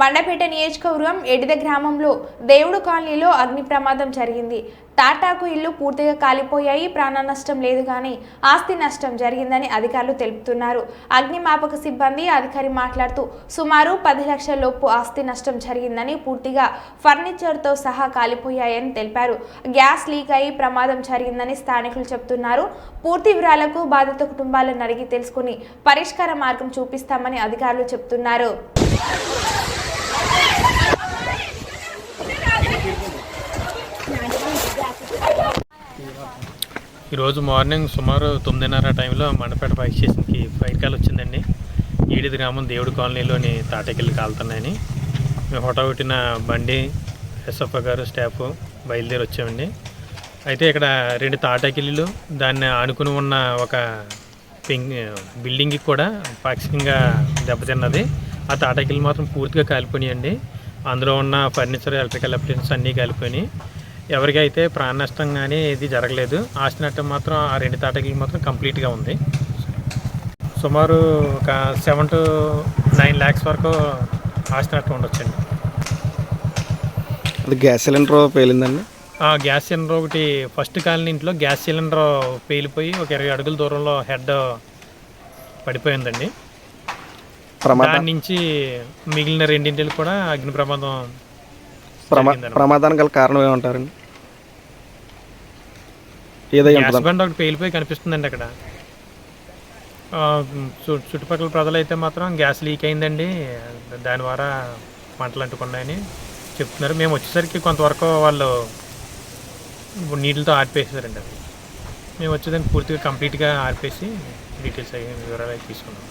మండపేట నియోజకవర్గం ఎడిద గ్రామంలో దేవుడు కాలనీలో అగ్ని ప్రమాదం జరిగింది. టాటాకు ఇల్లు పూర్తిగా కాలిపోయాయి. ప్రాణ నష్టం లేదు కానీ ఆస్తి నష్టం జరిగిందని అధికారులు తెలుపుతున్నారు. అగ్నిమాపక సిబ్బంది అధికారి మాట్లాడుతూ సుమారు పది లక్షల లోపు ఆస్తి నష్టం జరిగిందని పూర్తిగా ఫర్నిచర్తో సహా కాలిపోయాయని తెలిపారు. గ్యాస్ లీక్ అయి ప్రమాదం జరిగిందని స్థానికులు చెబుతున్నారు. పూర్తి వివరాలకు బాధిత కుటుంబాలను అడిగి తెలుసుకుని పరిష్కార మార్గం చూపిస్తామని అధికారులు చెబుతున్నారు. ఈరోజు మార్నింగ్ సుమారు తొమ్మిదిన్నర టైంలో మండపేట ఫైర్ స్టేషన్కి ఫైర్ కాల్ వచ్చిందండి. ఈడిది గ్రామం దేవుడి కాలనీలోని తాటకెళ్ళి కాలుతున్నాయని. మేము హోటా బండి ఎస్ఎఫ్ఓ గారు స్టాఫ్ బయలుదేరి వచ్చామండి. అయితే ఇక్కడ రెండు తాటాకిళ్ళు దాన్ని ఆనుకుని ఉన్న ఒక పెంగ్ బిల్డింగ్కి కూడా పాక్షికంగా దెబ్బతిన్నది. ఆ తాటాకిల్లు మాత్రం పూర్తిగా కాలిపోయినాయండి. అందులో ఉన్న ఫర్నిచర్ ఎలక్ట్రికల్ అప్లయన్స్ అన్నీ కాలిపోయినాయి. ఎవరికైతే ప్రాణ నష్టం కానీ ఇది జరగలేదు ఆస్తి నష్టం మాత్రం ఆ రెండు తాటాకిల్లు మాత్రం కంప్లీట్గా ఉంది. సుమారు ఒక సెవెన్ టు నైన్ ల్యాక్స్ వరకు ఆస్తి నష్టం ఉండొచ్చండి. అది గ్యాస్ సిలిండర్ పేలిందండి? ఆ గ్యాస్ సిలిండర్ ఒకటి ఫస్ట్ కాలనీ ఇంట్లో గ్యాస్ సిలిండర్ పేలిపోయి ఒక ఇరవై అడుగుల దూరంలో హెడ్ పడిపోయిందండి. ప్రమాద? దాని నుంచి మిగిలిన రెండింటికి కూడా అగ్ని ప్రమాదం ప్రమా. ప్రమాదానికి గల కారణం ఏమంటారండి ఏదై బండ్ ఒకటి పేలిపోయి కనిపిస్తుందండి అక్కడ. చుట్టుపక్కల ప్రజలు అయితే మాత్రం గ్యాస్ లీక్ అయిందండి. దాని ద్వారా మంటలు అంటుకున్నాయని చెప్తున్నారు. మేము వచ్చేసరికి కొంతవరకు వాళ్ళు నీటితో ఆర్పేసారండి అది. మేము వచ్చేదాన్ని పూర్తిగా కంప్లీట్గా ఆర్పేసి డీటెయిల్స్ అయ్యి వివరాలు తీసుకున్నాం.